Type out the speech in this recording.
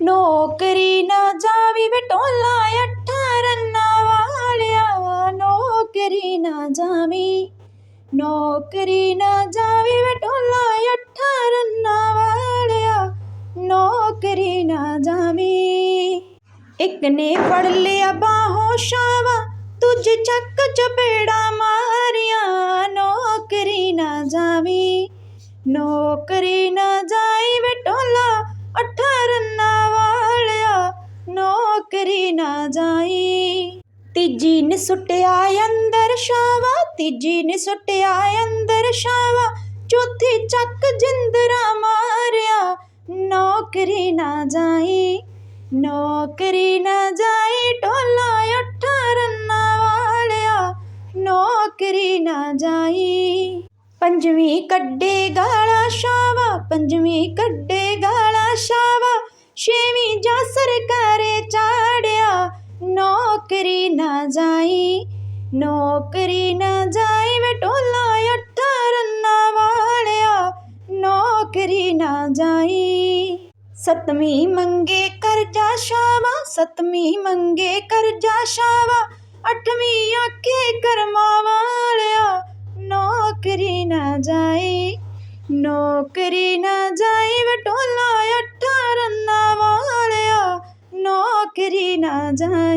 ਨੌਕਰੀ ਨਾ ਜਾਵੀ ਬਟੋਲਾ ਅੱਠਾਂ ਰੰਨਾਂ ਵਾਲਿਆ ਨੌਕਰੀ ਨਾ ਜਾਵੀ ਨੌਕਰੀ ਨਾ ਜਾਵੀ ਬਟੋਲਾ ਅੱਠਾਂ ਰੰਨਾਂ ਵਾਲਿਆ ਨੌਕਰੀ ਨਾ ਜਾਵੀ ਇੱਕ ਨੇ ਫੜ ਲਿਆ ਬਾਹੋਂ ਸ਼ਾਵਾ ਦੂਜੇ ਚੱਕ ਚਪੇੜਾ ਮਾਰੀਆਂ ਨੌਕਰੀ ਨਾ ਜਾਵੀ ਨੌਕਰੀ ਨਾ ਨੌਕਰੀ ਨਾ ਜਾਈ। ਤੀਜੀ ਨੇ ਸੁੱਟਿਆ ਅੰਦਰ ਸ਼ਾਵਾ ਤੀਜੀ ਨੇ ਸੁੱਟਿਆ ਅੰਦਰ ਸ਼ਾਵਾ ਚੌਥੀ ਚੱਕ ਜਿੰਦਰਾ ਮਾਰਿਆ, ਨੌਕਰੀ ਨਾ ਜਾਈ। ਨੌਕਰੀ ਨਾ ਜਾਈ, ਢੋਲਾ ਅੱਠਾਂ ਵਾਲਿਆ। ਨੌਕਰੀ ਨਾ ਜਾਈ। ਪੰਜਵੀਂ ਕੱਢੇ ਗਾਲਾ ਸ਼ਾਵਾ ਪੰਜਵੀਂ ਕੱਢੇ ਗਾਲਾ ਸ਼ਾਵਾ ਛੇਵੀਂ ਜਾ ਸਰਕਾਰੇ ਚਾੜਿਆ, ਨੌਕਰੀ ਨਾ ਜਾਈ, ਨੌਕਰੀ ਨਾ ਜਾਈ ਬਟੋਲਾ ਅੱਠਾਂ ਰੰਨਾਂ ਵਾਲਿਆ, ਨੌਕਰੀ ਨਾ ਜਾਈ। ਸਤਵੀਂ ਮੰਗੇ ਕਰਜਾ ਸ਼ਾਵਾ ਸਤਵੀਂ ਮੰਗੇ ਕਰਜਾ ਸ਼ਾਵਾ ਅੱਠਵੀਂ ਆਖੇ ਕਰਮਾਂ ਵਾਲਿਆ, ਨੌਕਰੀ ਨਾ ਜਾਈ, ਨੌਕਰੀ ਨਾ ਜਾਈ ਬਟੋਲਾ ਅੱਠਾਂ ਰੰਨਾਂ